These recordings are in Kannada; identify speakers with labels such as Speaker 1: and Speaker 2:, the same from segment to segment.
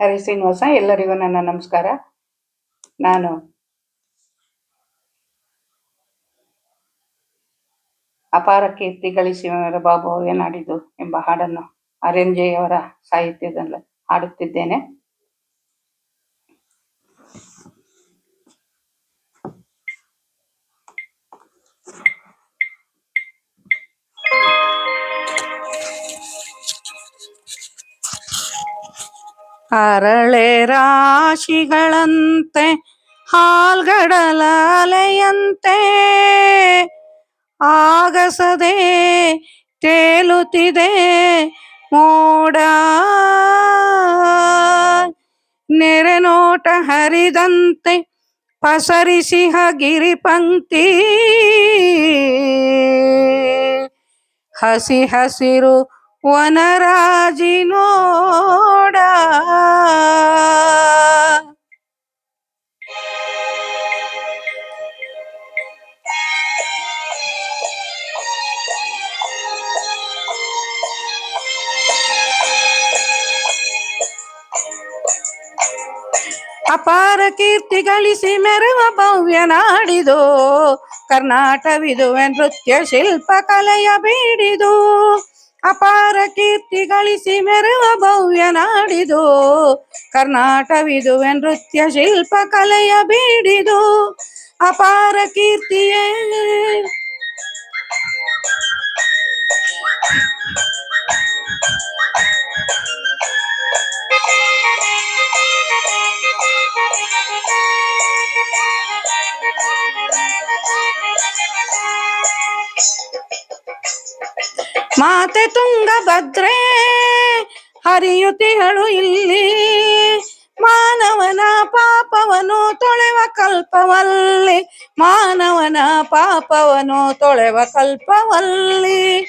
Speaker 1: ಹರಿ ಶ್ರೀನಿವಾಸ, ಎಲ್ಲರಿಗೂ ನನ್ನ ನಮಸ್ಕಾರ. ನಾನು ಅಪಾರ ಕೀರ್ತಿ ಗಳಿಸಿದವರ ಬಾಬು ಏನಾಡಿದು ಎಂಬ ಹಾಡನ್ನು ಅವರ ಸಾಹಿತ್ಯದಲ್ಲಿ ಹಾಡುತ್ತಿದ್ದೇನೆ. ಅರಳೆ ರಾಶಿಗಳಂತೆ ಹಾಲ್ಗಡಲಾಲೆಯಂತೆ. ಆಗಸದೆ ತೇಲುತ್ತಿದೆ ಮೋಡ. ನೆರೆನೋಟ ಹರಿದಂತೆ ಪಸರಿಸಿ ಹಗಿರಿ ಪಂಕ್ತಿ. ಹಸಿ ಹಸಿರು ವನರಾಜಿನೋಡ ಅಪಾರ ಕೀರ್ತಿ ಗಳಿಸಿ ಮೆರವ ಭವ್ಯ ನಾಡಿದು. ಕರ್ನಾಟವಿದು ನೃತ್ಯ ಶಿಲ್ಪ ಕಲೆಯ ಬೀಡಿದು. ಅಪಾರ ಕೀರ್ತಿ ಗಳಿಸಿ ಮೆರವ ಭವ್ಯ ನಾಡಿದು. ಕರ್ನಾಟವಿದು ನೃತ್ಯ ಶಿಲ್ಪ ಕಲೆಯ ಬೀಡಿದು. ಅಪಾರ ಕೀರ್ತಿಯೇ ಮಾತೆ ತುಂಗಭದ್ರೆ ಹರಿಯುತಿಗಳು ಇಲ್ಲಿ. ಮಾನವನ ಪಾಪವನು ತೊಳೆವ ಕಲ್ಪವಲ್ಲಿ. ಮಾನವನ ಪಾಪವನು ತೊಳೆವ ಕಲ್ಪವಲ್ಲಿ.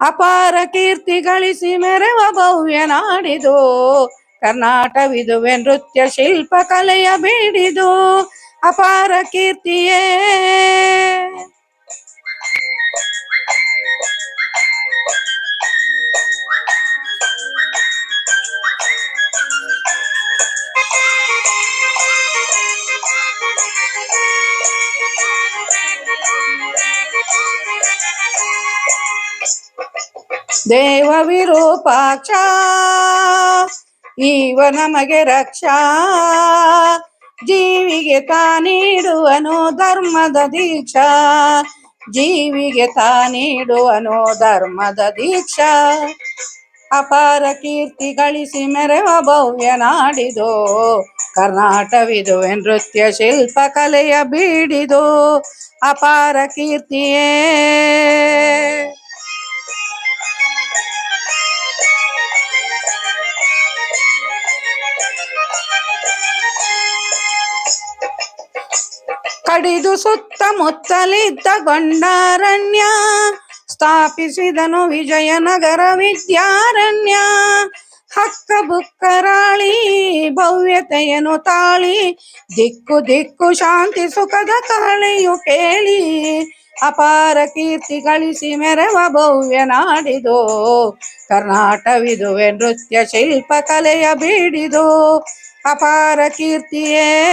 Speaker 1: ಅಪಾರ ಕೀರ್ತಿ ಗಳಿಸಿ ಮೆರೆವ ಭವ್ಯ ನಾಡಿದು. ಕರ್ನಾಟವಿದುವೆ ನೃತ್ಯ ಶಿಲ್ಪ ಕಲೆಯ ಬೇಡಿದು. ಅಪಾರ ಕೀರ್ತಿಯೇ. ದೇವ ವಿರೂಪಾಕ್ಷ, ಈವ ನಮಗೆ ರಕ್ಷಾ. ಜೀವಿಗೆ ತಾ ನೀಡುವನು ಧರ್ಮದ ದೀಕ್ಷಾ. ಜೀವಿಗೆ ತಾ ನೀಡುವನು ಧರ್ಮದ ದೀಕ್ಷಾ. ಅಪಾರ ಕೀರ್ತಿ ಗಳಿಸಿ ಮೆರೆವ ಭವ್ಯ ನಾಡಿದು. ಕರ್ನಾಟವಿದು ನೃತ್ಯ ಶಿಲ್ಪ ಕಲೆಯ ಬೀಡಿದು. ಅಪಾರ ಕೀರ್ತಿಯೇ. ಕಡಿದು ಸುತ್ತಮುತ್ತಲಿದ್ದ ಗೊಂಡಾರಣ್ಯ. ಸ್ಥಾಪಿಸಿದನು ವಿಜಯನಗರ ವಿದ್ಯಾರಣ್ಯ. ಹಕ್ಕ ಬುಕ್ಕರಾಳಿ ಭವ್ಯತೆಯನು ತಾಳಿ, ದಿಕ್ಕು ದಿಕ್ಕು ಶಾಂತಿ ಸುಖದ ಕಹಳೆಯು ಕೇಳಿ, ಅಪಾರ ಕೀರ್ತಿ ಗಳಿಸಿ ಮೆರವ ಭವ್ಯ ನಾಡಿದು. ಕರ್ನಾಟವಿದುವೆ ನೃತ್ಯ ಶಿಲ್ಪ ಕಲೆಯ ಬೀಡಿದು. ಅಪಾರ ಕೀರ್ತಿಯೇ.